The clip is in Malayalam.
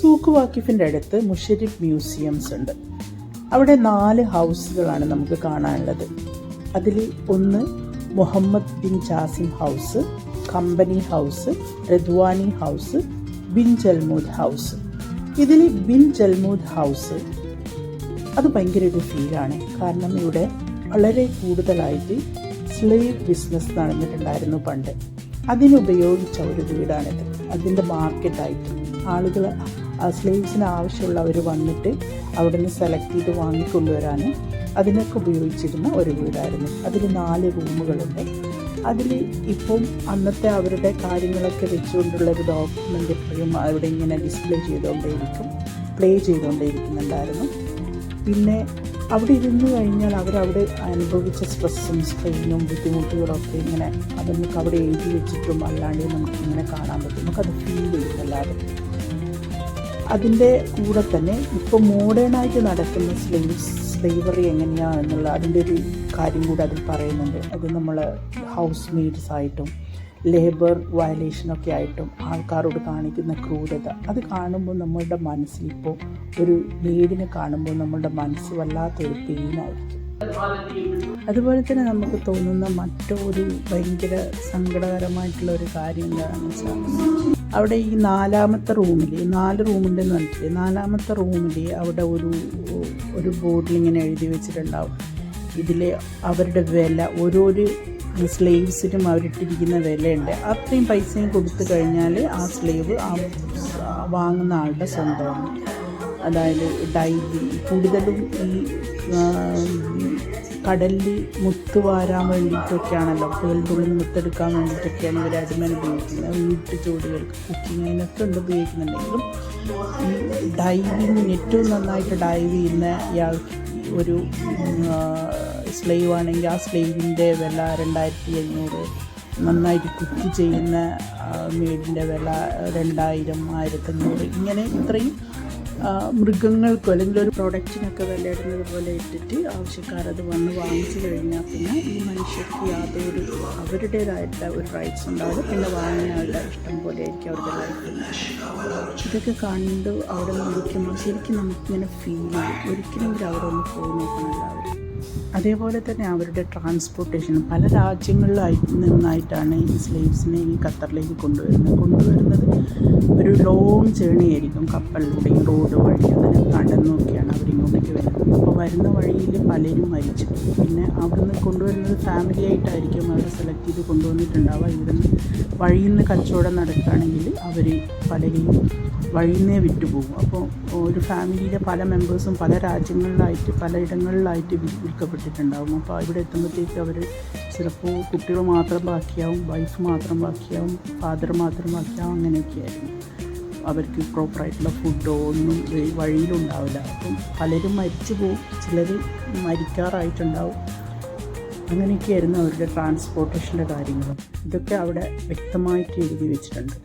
സൂക്ക് വാക്കിഫിന്റെ അടുത്ത് മുഷരിഫ് മ്യൂസിയംസ് ഉണ്ട്. അവിടെ നാല് ഹൗസുകളാണ് നമുക്ക് കാണാനുള്ളത്. അതിൽ ഒന്ന് Muhammad bin Jasim house company house Radwani house bin Jalmood house. ഇതിൽ ബിൻ ജൽമൂദ് ഹൗസ് അത് ഭയങ്കര ഒരു ഫീലാണ്. കാരണം ഇവിടെ വളരെ കൂടുതലായിട്ട് സ്ലേവ് ബിസിനസ് നടന്നിട്ടുണ്ടായിരുന്നു പണ്ട്. അതിനുപയോഗിച്ച ഒരു വീടാണിത്. അതിന്റെ മാർക്കറ്റായിട്ട് ആളുകൾ സ്ലേവ്സിന് ആവശ്യമുള്ളവർ വന്നിട്ട് അവിടെ നിന്ന് സെലക്ട് ചെയ്ത് വാങ്ങിക്കൊണ്ടുവരാനും അതിനൊക്കെ ഉപയോഗിച്ചിരുന്ന ഒരു വീടായിരുന്നു. അതിൽ നാല് റൂമുകളുണ്ട്. അതിൽ ഇപ്പം അന്നത്തെ അവരുടെ കാര്യങ്ങളൊക്കെ വെച്ചുകൊണ്ടുള്ള ഒരു ഡോക്യുമെന്റ് എപ്പോഴും അവിടെ ഇങ്ങനെ ഡിസ്പ്ലേ ചെയ്തുകൊണ്ടേയിരിക്കും പ്ലേ ചെയ്തുകൊണ്ടേയിരിക്കുന്നുണ്ടായിരുന്നു. പിന്നെ അവിടെ ഇരുന്ന് കഴിഞ്ഞാൽ അവരവിടെ അനുഭവിച്ച സ്ട്രെസ്സും സ്ട്രെയിനും ബുദ്ധിമുട്ടുകളൊക്കെ ഇങ്ങനെ അത് നമുക്ക് അവിടെ എഴുതി വെച്ചിട്ടും അല്ലാണ്ട് നമുക്ക് ഇങ്ങനെ കാണാൻ പറ്റും. നമുക്കത് ഫീൽ ചെയ്യും അതിന്റെ കൂടെ തന്നെ ഇപ്പോൾ മോഡേണായിട്ട് നടക്കുന്ന സ്ലേവ്സ് സ്ലേവറി എങ്ങനെയാണെന്നുള്ള അതിന്റെ ഒരു കാര്യം കൂടെ അതിൽ പറയുന്നുണ്ട്. അത് നമ്മൾ ഹൗസ് മെയ്ഡ്സ് ആയിട്ടും ലേബർ വയലേഷനൊക്കെ ആയിട്ടും ആൾക്കാരോട് കാണിക്കുന്ന ക്രൂരത. അത് കാണുമ്പോൾ നമ്മളുടെ മനസ്സിൽ ഇപ്പോൾ ഒരു വീടിനെ കാണുമ്പോൾ നമ്മളുടെ മനസ്സ് വല്ലാത്തൊരു പെയിനായിരിക്കും. അതുപോലെ തന്നെ നമുക്ക് തോന്നുന്ന മറ്റൊരു ഭയങ്കര സങ്കടകരമായിട്ടുള്ള ഒരു കാര്യം എന്താണെന്ന് വെച്ചാൽ അവിടെ ഈ നാലാമത്തെ റൂമിൽ നാല് റൂമുണ്ടെന്ന് പറഞ്ഞിട്ട് നാലാമത്തെ റൂമിൽ അവിടെ ഒരു ഒരു ബോർഡിൽ ഇങ്ങനെ എഴുതി വെച്ചിട്ടുണ്ടാവും. ഇതിൽ അവരുടെ വില ഓരോരു സ്ലേവ്സിനും അവരിട്ടിരിക്കുന്ന വിലയുണ്ട്. അത്രയും പൈസയും കൊടുത്തു കഴിഞ്ഞാൽ ആ സ്ലേവ് ആ വാങ്ങുന്ന ആളുടെ സ്വന്തമാണ്. അതായത് ഡൈവി കൂടുതലും ഈ കടലിൽ മുത്ത് വാരാൻ വേണ്ടിയിട്ടൊക്കെയാണല്ലോ. പേൾതുള്ളി മുത്തെടുക്കാൻ വേണ്ടിയിട്ടൊക്കെയാണ് ഇവർ അടിമേനെ ഉപയോഗിക്കുന്നത്. വീട്ടു ജോലികൾക്ക് കുക്കിങ്ങിനൊക്കെ ഉണ്ട് ഉപയോഗിക്കുന്നുണ്ടെങ്കിലും ഈ ഡൈവിങ് ഏറ്റവും നന്നായിട്ട് ഡൈവ് ചെയ്യുന്ന ഇയാൾ ഒരു സ്ലൈവ് ആണെങ്കിൽ ആ സ്ലൈവിന്റെ വില രണ്ടായിരത്തി അഞ്ഞൂറ് നന്നായിട്ട് കുക്ക് ചെയ്യുന്ന മേടിന്റെ വില രണ്ടായിരം ആയിരത്തഞ്ഞൂറ്. ഇങ്ങനെ ഇത്രയും മൃഗങ്ങൾക്കോ അല്ലെങ്കിൽ ഒരു പ്രൊഡക്റ്റിനൊക്കെ വിലയിടുന്നത് പോലെ ഇട്ടിട്ട് ആവശ്യക്കാരത് വന്ന് വാങ്ങിച്ചു കഴിഞ്ഞാൽ പിന്നെ ഈ മനുഷ്യർക്ക് യാതൊരു അവരുടേതായിട്ട് ഒരു റൈറ്റ്സ് ഉണ്ടാവും. പിന്നെ വാങ്ങിയ ആളുടെ ഇഷ്ടം പോലെ ആയിരിക്കും അവരുടെ ലൈഫ് ഇതൊക്കെ കണ്ട് അവിടെ നിൽക്കുമ്പോൾ ശരിക്കും നമുക്കിങ്ങനെ ഫീൽ ചെയ്യും. ഒരിക്കലെങ്കിലും അവിടെ ഒന്ന് പോയി നോക്കണം അതേപോലെ തന്നെ അവരുടെ ട്രാൻസ്പോർട്ടേഷൻ പല രാജ്യങ്ങളിലായി നിന്നായിട്ടാണ് ഈ സ്ലേവ്സിനെ ഈ ഖത്തറിലേക്ക് കൊണ്ടുവരുന്നത്. കൊണ്ടുവരുന്നത് ഒരു ലോങ് ജേണി ആയിരിക്കും കപ്പലിലൂടെയും റോഡ് വഴി അങ്ങനെ നടന്നൊക്കെയാണ് അവരിങ്ങോട്ടേക്ക് വരുന്നത്. വരുന്ന വഴിയിൽ പലരും മരിച്ചു. പിന്നെ അവിടുന്ന് കൊണ്ടുവരുന്നത് ഫാമിലി ആയിട്ടായിരിക്കും അവരെ സെലക്ട് ചെയ്ത് കൊണ്ടുവന്നിട്ടുണ്ടാവുക. ഇവിടുന്ന് വഴിയിൽ നിന്ന് കച്ചവടം നടക്കുകയാണെങ്കിൽ അവർ പലരെയും വഴിയിൽ നിന്നേ വിറ്റുപോകും അപ്പോൾ ഒരു ഫാമിലിയിലെ പല മെമ്പേഴ്സും പല രാജ്യങ്ങളിലായിട്ട് പലയിടങ്ങളിലായിട്ട് വിൽക്കപ്പെട്ടിട്ടുണ്ടാകും അപ്പോൾ ഇവിടെ എത്തുമ്പോഴത്തേക്ക് അവർ ചിലപ്പോൾ കുട്ടികൾ മാത്രം ബാക്കിയാവും വൈഫ് മാത്രം ബാക്കിയാവും ഫാദർ മാത്രം ബാക്കിയാവും അങ്ങനെയൊക്കെയായിരുന്നു. അവർക്ക് പ്രോപ്പറായിട്ടുള്ള ഫുഡോ ഒന്നും വഴിയിലുണ്ടാവില്ല. അപ്പം പലരും മരിച്ചു പോകും ചിലർ മരിക്കാറായിട്ടുണ്ടാവും. അങ്ങനെയൊക്കെയായിരുന്നു അവരുടെ ട്രാൻസ്പോർട്ടേഷന്റെ കാര്യങ്ങളും. ഇതൊക്കെ അവിടെ വ്യക്തമായിട്ട് എഴുതി വെച്ചിട്ടുണ്ട്.